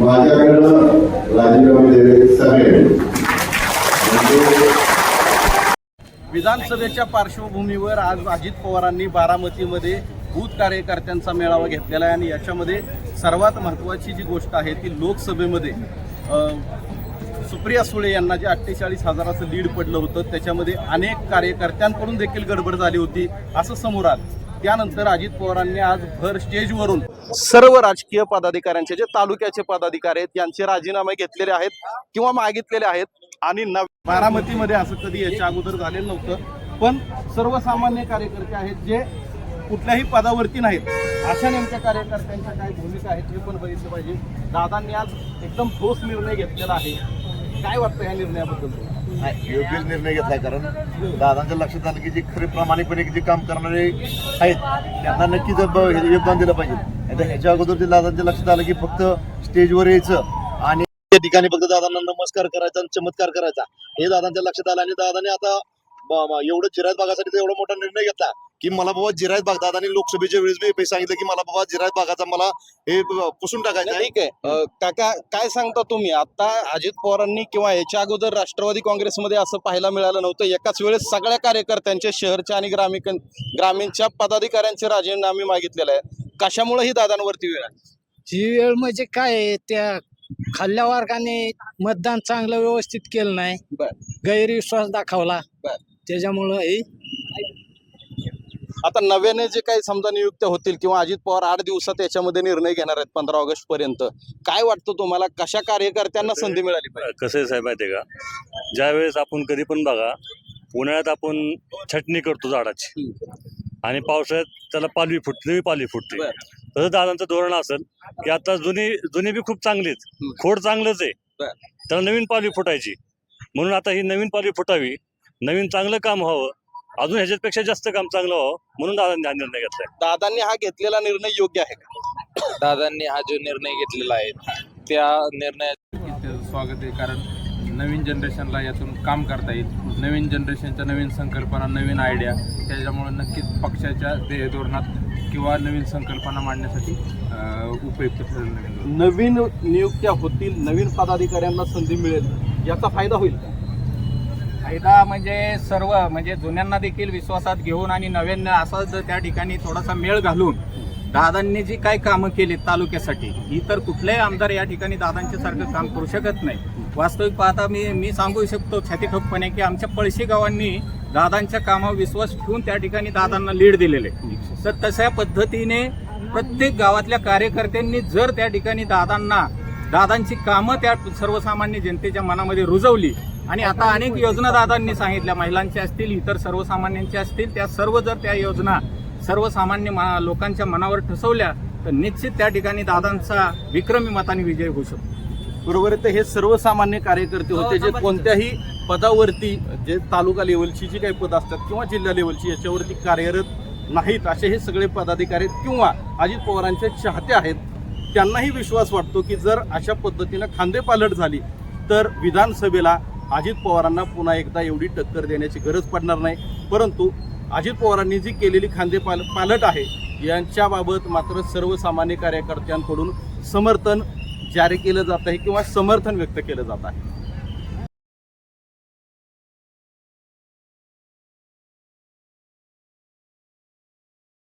माझ्याकडनं राजीनामे दिले सगळे. विधानसभेच्या पार्श्वभूमीवर आज अजित पवारांनी बारामतीमध्ये बूथ कार्यकर्त्यांचा मेळावा घेतलेला आहे आणि याच्यामध्ये सर्वात महत्त्वाची जी गोष्ट आहे ती लोकसभेमध्ये सुप्रिया सुळे यांना जे अठ्ठेचाळीस हजाराचं लीड पडलं होतं त्याच्यामध्ये अनेक कार्यकर्त्यांकडून देखील गडबड झाली होती असं समोर आलं. त्यानंतर अजित पवारांनी आज भर स्टेजवरून सर्व राजकीय पदाधिकाऱ्यांचे जे तालुक्याचे पदाधिकारी आहेत यांचे राजीनामे घेतलेले आहेत किंवा मागितलेले आहेत आणि बारामतीमध्ये असं कधी याच्या अगोदर झालेलं नव्हतं. पण सर्वसामान्य कार्यकर्ते आहेत जे कुठल्याही पदावरती नाहीत. अशा नेमक्या कार्यकर्त्यांच्या काय भूमिका आहेत हे पण बघितलं पाहिजे. दादांनी आज एकदम ठोस निर्णय घेतलेला आहे. काय वाटतं या निर्णयाबद्दल? नाही, योग्य निर्णय घेतलाय कारण दादांच्या लक्षात आलं की जे खरे प्रामाणिकपणे जे काम करणारे आहेत त्यांना नक्कीच योगदान दिलं पाहिजे. आता ह्याच्या अगोदर ते दादांच्या लक्षात आलं की फक्त स्टेजवर यायचं आणि त्या ठिकाणी फक्त दादांना नमस्कार करायचा आणि चमत्कार करायचा. हे दादांच्या लक्षात आलं आणि दादाने आता एवढं चिरायत भागासाठी एवढा मोठा निर्णय घेतला. की मला बाबा जिरायत भाग दादाने लोकसभेच्या वेळेस बी सांगितलं की मला बाबा जिरायत भागाचा मला हे पुसून टाकायचं ठीक आहे. काका काय सांगता तुम्ही? आता अजित पवारांनी किंवा याच्या अगोदर राष्ट्रवादी काँग्रेसमध्ये असं पाहायला मिळालं नव्हतं. एकाच वेळेस सगळ्या कार्यकर्त्यांचे शहरच्या आणि ग्रामीण ग्रामीणच्या पदाधिकाऱ्यांचे राजीनामे मागितलेले आहे कशामुळे ही दादांवरती वेळ आहे? ही वेळ म्हणजे काय आहे, त्या खाल्ल्या वर्गाने मतदान चांगलं व्यवस्थित केलं नाही. गैरविश्वास दाखवला. त्याच्यामुळं हे आता नव्याने जे काही समजा नियुक्त्या होतील किंवा अजित पवार आठ दिवसात याच्यामध्ये निर्णय घेणार आहेत पंधरा ऑगस्ट पर्यंत काय वाटतं तुम्हाला? कशा कार्यकर्त्यांना संधी मिळाली पाहिजे? कसं आहे साहेब माहिती का? ज्यावेळेस आपण कधी पण बघा उन्हाळ्यात आपण छटणी करतो झाडाची. आणि पावसाळ्यात त्याला पालवी फुटते पालवी फुटते. तसं दादांचं धोरण असेल की आता जुनी जुनी बी खूप चांगलीच. खोड चांगलंच आहे. त्याला नवीन पालवी फुटायची. म्हणून आता ही नवीन पालवी फुटावी नवीन चांगलं काम व्हावं अजून ह्याच्यापेक्षा जास्त काम चांगलं व्हावं म्हणून दादांनी हा निर्णय घेतलाय दादांनी हा घेतलेला निर्णय योग्य आहे का? दादांनी हा जो निर्णय घेतलेला आहे त्या निर्णया त्याचं स्वागत आहे कारण नवीन जनरेशनला यातून काम करता येईल. नवीन जनरेशनच्या नवीन संकल्पना नवीन आयडिया त्याच्यामुळे नक्कीच पक्षाच्या ध्येय धोरणात किंवा नवीन संकल्पना मांडण्यासाठी उपयुक्त ठरेल नवीन नियुक्त्या होतील नवीन पदाधिकाऱ्यांना संधी मिळेल याचा फायदा होईल का? फायदा म्हणजे सर्व म्हणजे जुन्यांना देखील विश्वासात घेऊन आणि नव्यांना असा जर त्या ठिकाणी थोडासा मेळ घालून दादांनी जी काय कामं केली तालुक्यासाठी ही तर कुठल्याही आमदार या ठिकाणी दादांच्या सारखं काम करू शकत नाही. वास्तविक पाहता मी मी सांगू शकतो छातीठोकपणे की आमच्या पळशी गावांनी दादांच्या कामावर विश्वास ठेवून त्या ठिकाणी दादांना लीड दिलेले तर तशा पद्धतीने प्रत्येक गावातल्या कार्यकर्त्यांनी जर त्या ठिकाणी दादांना दादांची कामं त्या सर्वसामान्य जनतेच्या मनामध्ये रुजवली आणि आता अनेक योजना दादांनी सांगितल्या महिलांच्या असतील इतर सर्वसामान्यांच्या असतील त्या सर्व जर त्या योजना सर्वसामान्य मा- लोकांच्या मनावर ठसवल्या तर निश्चित त्या ठिकाणी दादांचा विक्रमी मताने विजय होऊ शकतो. बरोबर आहे. तर हे सर्वसामान्य कार्यकर्ते होते जे कोणत्याही पदावरती जे तालुका लेवलची जी काही पद असतात किंवा जिल्हा लेवलची याच्यावरती कार्यरत नाहीत असे हे सगळे पदाधिकारी आहेत किंवा अजित पवारांचे चाहते आहेत त्यांनाही विश्वास वाटतो की जर अशा पद्धतीनं खांदेपालट झाली तर विधानसभेला अजित पवारांना पुन्हा एकदा एवढी टक्कर देण्याची गरज पडणार नाही. परंतु अजित पवारांनी जी केलेली खांदेपाल पालट आहे यांच्याबाबत मात्र सर्वसामान्य कार्यकर्त्यांकडून समर्थन जारी केलं जात आहे किंवा समर्थन व्यक्त केलं जात आहे.